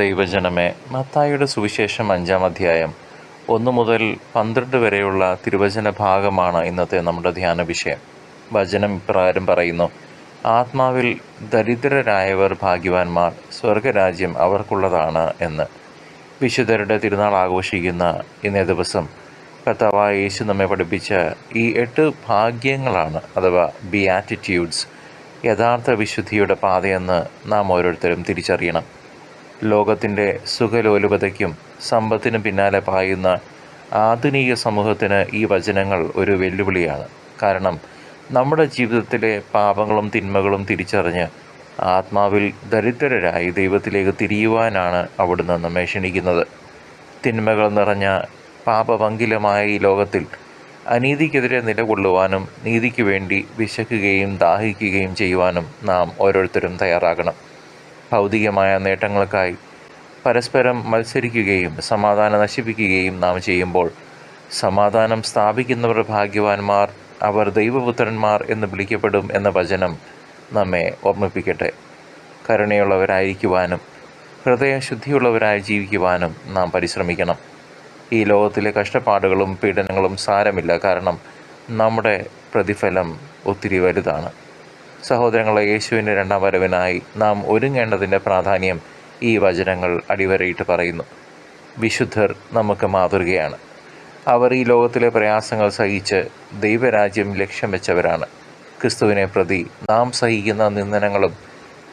ദൈവജനമേ മത്തായിയുടെ സുവിശേഷം അഞ്ചാം അധ്യായം ഒന്ന് മുതൽ പന്ത്രണ്ട് വരെയുള്ള തിരുവചന ഭാഗമാണ് ഇന്നത്തെ നമ്മുടെ ധ്യാന വിഷയം. വചനം ഇപ്രകാരം പറയുന്നു ആത്മാവിൽ ദരിദ്രരായവർ ഭാഗ്യവാന്മാർ സ്വർഗരാജ്യം അവർക്കുള്ളതാണ് എന്ന്. വിശുദ്ധരുടെ തിരുനാൾ ആഘോഷിക്കുന്ന ഇന്നേ ദിവസം കർത്താവായ യേശു നമ്മെ പഠിപ്പിച്ച ഈ എട്ട് ഭാഗ്യങ്ങളാണ് അഥവാ ബിയാറ്റിറ്റ്യൂഡ്സ് യഥാർത്ഥ വിശുദ്ധിയുടെ പാതയെന്ന് നാം ഓരോരുത്തരും തിരിച്ചറിയണം. ലോകത്തിന്റെ സുഖലോലുപതയ്ക്കും സമ്പത്തിനും പിന്നാലെ പായുന്ന ആധുനിക സമൂഹത്തിന് ഈ വചനങ്ങൾ ഒരു വെല്ലുവിളിയാണ്. കാരണം നമ്മുടെ ജീവിതത്തിലെ പാപങ്ങളും തിന്മകളും തിരിച്ചറിഞ്ഞ് ആത്മാവിൽ ദരിദ്രരായി ദൈവത്തിലേക്ക് തിരിയുവാനാണ് അവിടുന്ന് നമ്മെ ക്ഷണിക്കുന്നത്. തിന്മകൾ നിറഞ്ഞ പാപവങ്കിലമായ ഈ ലോകത്തിൽ അനീതിക്കെതിരെ നിലകൊള്ളുവാനും നീതിക്ക് വേണ്ടി വിശക്കുകയും ദാഹിക്കുകയും ചെയ്യുവാനും നാം ഓരോരുത്തരും തയ്യാറാകണം. ഭൗതികമായ നേട്ടങ്ങൾക്കായി പരസ്പരം മത്സരിക്കുകയും സമാധാനം നശിപ്പിക്കുകയും നാം ചെയ്യുമ്പോൾ സമാധാനം സ്ഥാപിക്കുന്നവർ ഭാഗ്യവാന്മാർ അവർ ദൈവപുത്രന്മാർ എന്ന് വിളിക്കപ്പെടും എന്ന വചനം നമ്മെ ഓർമ്മിപ്പിക്കട്ടെ. കരുണയുള്ളവരായിരിക്കുവാനും ഹൃദയശുദ്ധിയുള്ളവരായി ജീവിക്കുവാനും നാം പരിശ്രമിക്കണം. ഈ ലോകത്തിലെ കഷ്ടപ്പാടുകളും പീഡനങ്ങളും സാരമില്ല കാരണം നമ്മുടെ പ്രതിഫലം ഒത്തിരി വലുതാണ്. സഹോദരങ്ങളെ യേശുവിന്റെ രണ്ടാം വരവിനായി നാം ഒരുങ്ങേണ്ടതിന്റെ പ്രാധാന്യം ഈ വചനങ്ങൾ അടിവരയിട്ട് പറയുന്നു. വിശുദ്ധർ നമുക്ക് മാതൃകയാണ്. അവർ ഈ ലോകത്തിലെ പ്രയാസങ്ങൾ സഹിച്ച് ദൈവരാജ്യം ലക്ഷ്യം വെച്ചവരാണ്. ക്രിസ്തുവിനെ പ്രതി നാം സഹിക്കുന്ന നിന്ദനങ്ങളും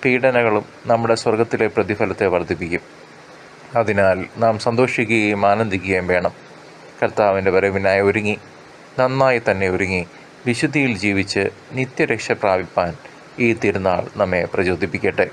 പീഡനങ്ങളും നമ്മുടെ സ്വർഗത്തിലെ പ്രതിഫലത്തെ വർദ്ധിപ്പിക്കും. അതിനാൽ നാം സന്തോഷിക്കുകയും ആനന്ദിക്കുകയും വേണം. കർത്താവിന്റെ വരവിനായി ഒരുങ്ങി നന്നായി തന്നെ ഒരുങ്ങി വിശുദ്ധിയിൽ ജീവിച്ച് നിത്യരക്ഷ പ്രാപിപ്പാൻ ഈ തിരുനാൾ നമ്മെ പ്രചോദിപ്പിക്കട്ടെ.